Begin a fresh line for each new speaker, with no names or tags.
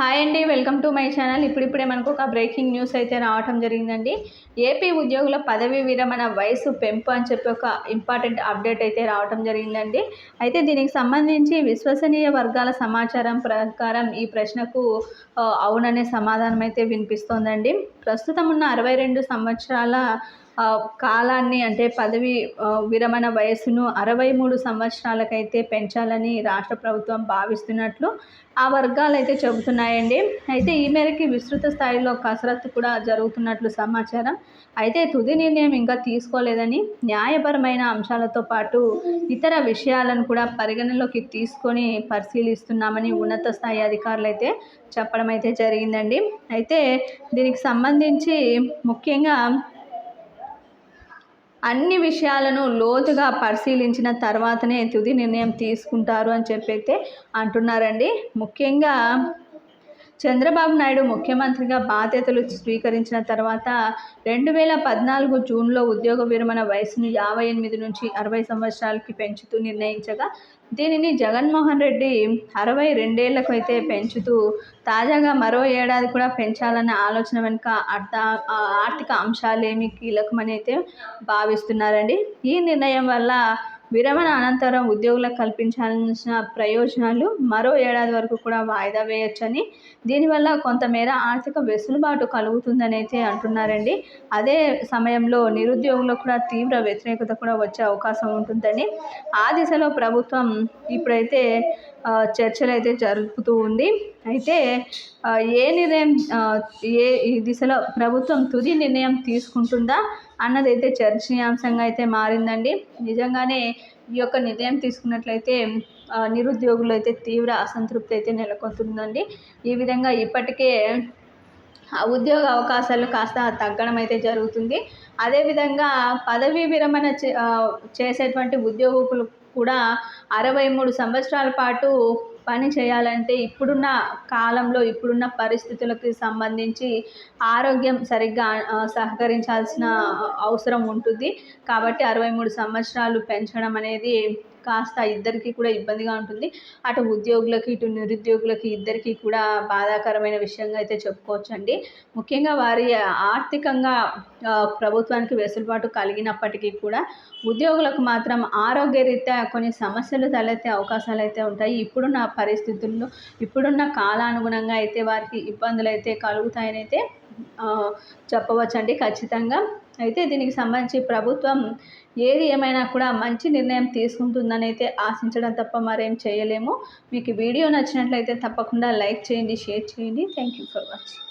Hi అండి welcome to my channel. ఇప్పుడిప్పుడే మనకు ఒక బ్రేకింగ్ న్యూస్ అయితే రావటం జరిగిందండి. ఏపీ ఉద్యోగుల పదవీ విరమణ వయసు పెంపు అని చెప్పి ఒక ఇంపార్టెంట్ అప్డేట్ అయితే రావటం జరిగిందండి. అయితే దీనికి సంబంధించి విశ్వసనీయ వర్గాల సమాచారం ప్రకారం ఈ ప్రశ్నకు అవుననే సమాధానం అయితే వినిపిస్తోందండి. ప్రస్తుతం ఉన్న అరవై రెండు సంవత్సరాల కాలాన్ని అంటే పదవి విరమణ వయస్సును అరవై మూడు సంవత్సరాలకైతే పెంచాలని రాష్ట్ర ప్రభుత్వం భావిస్తున్నట్లు ఆ వర్గాలు అయితే చెబుతున్నాయండి. అయితే ఈ మేరకి విస్తృత స్థాయిలో కసరత్తు కూడా జరుగుతున్నట్లు సమాచారం. అయితే తుది నిర్ణయం ఇంకా తీసుకోలేదని న్యాయపరమైన అంశాలతో పాటు ఇతర విషయాలను కూడా పరిగణలోకి తీసుకొని పరిశీలిస్తున్నామని ఉన్నత స్థాయి అధికారులు అయితే చెప్పడం అయితే జరిగిందండి. అయితే దీనికి సంబంధించి ముఖ్యంగా అన్ని విషయాలను లోతుగా పరిశీలించిన తర్వాతనే తుది నిర్ణయం తీసుకుంటారు అని చెప్పి అయితే అంటున్నారండి. ముఖ్యంగా చంద్రబాబు నాయుడు ముఖ్యమంత్రిగా బాధ్యతలు స్వీకరించిన తర్వాత రెండు వేల పద్నాలుగు జూన్లో ఉద్యోగ విరమణ వయసును యాభై ఎనిమిది నుంచి అరవై సంవత్సరాలకి పెంచుతూ నిర్ణయించగా దీనిని జగన్మోహన్ రెడ్డి అరవై రెండేళ్ళకు అయితే పెంచుతూ తాజాగా మరో ఏడాది కూడా పెంచాలన్న ఆలోచన వెనుక అర్థ ఆ ఆర్థిక అంశాలేమి కీలకమని అయితే భావిస్తున్నారండి. ఈ నిర్ణయం వల్ల విరమణ అనంతరం ఉద్యోగులకు కల్పించాల్సిన ప్రయోజనాలు మరో ఏడాది వరకు కూడా వాయిదా వేయొచ్చని. దీనివల్ల కొంతమేర ఆర్థిక వెసులుబాటు కలుగుతుందని అయితే అంటున్నారండి. అదే సమయంలో నిరుద్యోగులకు కూడా తీవ్ర వ్యతిరేకత కూడా వచ్చే అవకాశం ఉంటుందని. ఆ దిశలో ప్రభుత్వం ఇప్పుడైతే చర్చలు అయితే జరుపుతూ ఉంది. అయితే ఏ నిర్ణయం ఏ ఈ దిశలో ప్రభుత్వం తుది నిర్ణయం తీసుకుంటుందా అన్నది అయితే చర్చనీయాంశంగా అయితే మారిందండి. నిజంగానే ఈ యొక్క నిర్ణయం తీసుకున్నట్లయితే నిరుద్యోగులు అయితే తీవ్ర అసంతృప్తి అయితే నెలకొంటుందండి. ఈ విధంగా ఇప్పటికే ఉద్యోగ అవకాశాలు కాస్త తగ్గడం అయితే జరుగుతుంది. అదేవిధంగా పదవీ విరమణ చే- చేసేటువంటి ఉద్యోగులు కూడా అరవై మూడు సంవత్సరాల పాటు పని చేయాలంటే ఇప్పుడున్న కాలంలో ఇప్పుడున్న పరిస్థితులకు సంబంధించి ఆరోగ్యం సరిగ్గా సహకరించాల్సిన అవసరం ఉంటుంది. కాబట్టి అరవై మూడు సంవత్సరాలు పెంచడం అనేది కాస్త ఇద్దరికి కూడా ఇబ్బందిగా ఉంటుంది. అటు ఉద్యోగులకి ఇటు నిరుద్యోగులకి ఇద్దరికీ కూడా బాధాకరమైన విషయంగా అయితే చెప్పుకోవచ్చు అండి ముఖ్యంగా వారి ఆర్థికంగా ప్రభుత్వానికి వెసులుబాటు కలిగినప్పటికీ కూడా ఉద్యోగులకు మాత్రం ఆరోగ్యరీత్యా కొన్ని సమస్యలు తలెత్తే అవకాశాలు అయితే ఉంటాయి. ఇప్పుడున్న పరిస్థితుల్లో ఇప్పుడున్న కాలానుగుణంగా అయితే వారికి ఇబ్బందులు అయితే కలుగుతాయని అయితే చెప్పవచ్చండి. ఖచ్చితంగా అయితే దీనికి సంబంధించి ప్రభుత్వం ఏది ఏమైనా కూడా మంచి నిర్ణయం తీసుకుంటుందని అయితే ఆశించడం తప్ప మరేం చేయలేము. మీకు వీడియో నచ్చినట్లయితే తప్పకుండా లైక్ చేయండి షేర్ చేయండి. Thank you for watching